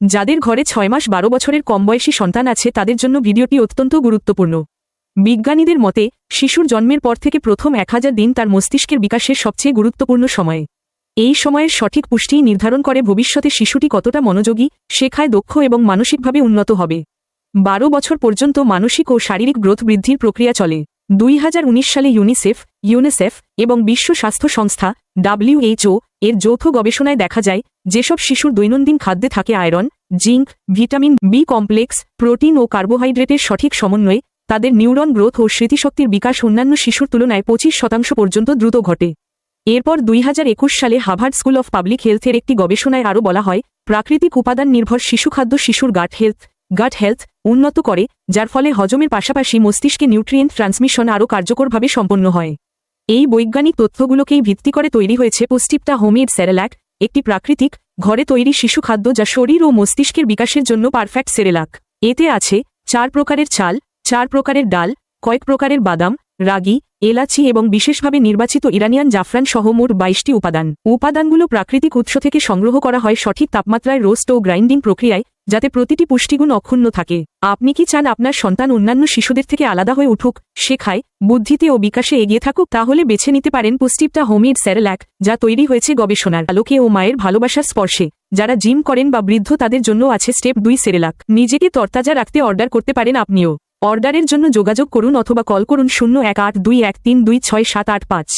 যাদের ঘরে ছয় মাস বারো বছরের কম বয়সী সন্তান আছে, তাদের জন্য ভিডিওটি অত্যন্ত গুরুত্বপূর্ণ। বিজ্ঞানীদের মতে, শিশুর জন্মের পর থেকে প্রথম এক হাজার দিন তার মস্তিষ্কের বিকাশের সবচেয়ে গুরুত্বপূর্ণ সময়। এই সময়ের সঠিক পুষ্টিই নির্ধারণ করে ভবিষ্যতে শিশুটি কতটা মনোযোগী, শেখায় দক্ষ এবং মানসিকভাবে উন্নত হবে। বারো বছর পর্যন্ত মানসিক ও শারীরিক গ্রোথ বৃদ্ধির প্রক্রিয়া চলে। দুই হাজার উনিশ সালে ইউনিসেফ ইউনিসেফ এবং বিশ্ব স্বাস্থ্য সংস্থা ডাব্লিউএইচও এর যৌথ গবেষণায় দেখা যায়, যেসব শিশুর দৈনন্দিন খাদ্যে থাকে iron, zinc, vitamin B complex, protein ও কার্বোহাইড্রেটের সঠিক সমন্বয়ে, তাদের নিউরন গ্রোথ ও স্মৃতিশক্তির বিকাশ অন্যান্য শিশুর তুলনায় পঁচিশ শতাংশ পর্যন্ত দ্রুত ঘটে। এরপর দুই হাজার একুশ সালে হাভার্ড স্কুল অফ পাবলিক হেলথের একটি গবেষণায় আরও বলা হয়, প্রাকৃতিক উপাদান নির্ভর শিশু খাদ্য শিশুর গাট হেলথ গাট হেলথ উন্নত করে, যার ফলে হজমের পাশাপাশি মস্তিষ্কে নিউট্রিয়েন্ট ট্রান্সমিশন আরও কার্যকরভাবে সম্পন্ন হয়। এই বৈজ্ঞানিক তথ্যগুলোকেই ভিত্তি করে তৈরি হয়েছে পুষ্টিপটা হোমেড সেরেলাক, একটি প্রাকৃতিক, ঘরে তৈরি শিশু খাদ্য যা শরীর ও মস্তিষ্কের বিকাশের জন্য পারফেক্ট সেরেলাক। এতে আছে চার প্রকারের চাল, চার প্রকারের ডাল, কয়েক প্রকারের বাদাম, রাগি, এলাচি এবং বিশেষভাবে নির্বাচিত ইরানিয়ান জাফরান সহ মোট বাইশটি উপাদান। উপাদানগুলো প্রাকৃতিক উৎস থেকে সংগ্রহ করা হয় সঠিক তাপমাত্রায় রোস্ট ও গ্রাইন্ডিং প্রক্রিয়ায় যাতে প্রতিটি পুষ্টিগুণ অক্ষুণ্ণ থাকে। আপনি কি চান আপনার সন্তান অন্যান্য শিশুদের থেকে আলাদা হয়ে উঠুক, শেখায়, বুদ্ধিতে ও বিকাশে এগিয়ে থাকুক, তাহলে বেছে নিতে পারেন পুষ্টিপটা হোমমেড স্যারেল্যাক যা তৈরি হয়েছে গবেষণার আলোকে ও মায়ের ভালোবাসার স্পর্শে। যারা জিম করেন বা বৃদ্ধ তাদের জন্য আছে স্টেপ দুই সেরেলাক নিজেকে তরতাজা রাখতে অর্ডার করতে পারেন আপনিও। অর্ডারের জন্য যোগাযোগ করুন অথবা কল করুন শূন্য এক আট দুই এক তিন দুই ছয় সাত আট পাঁচ।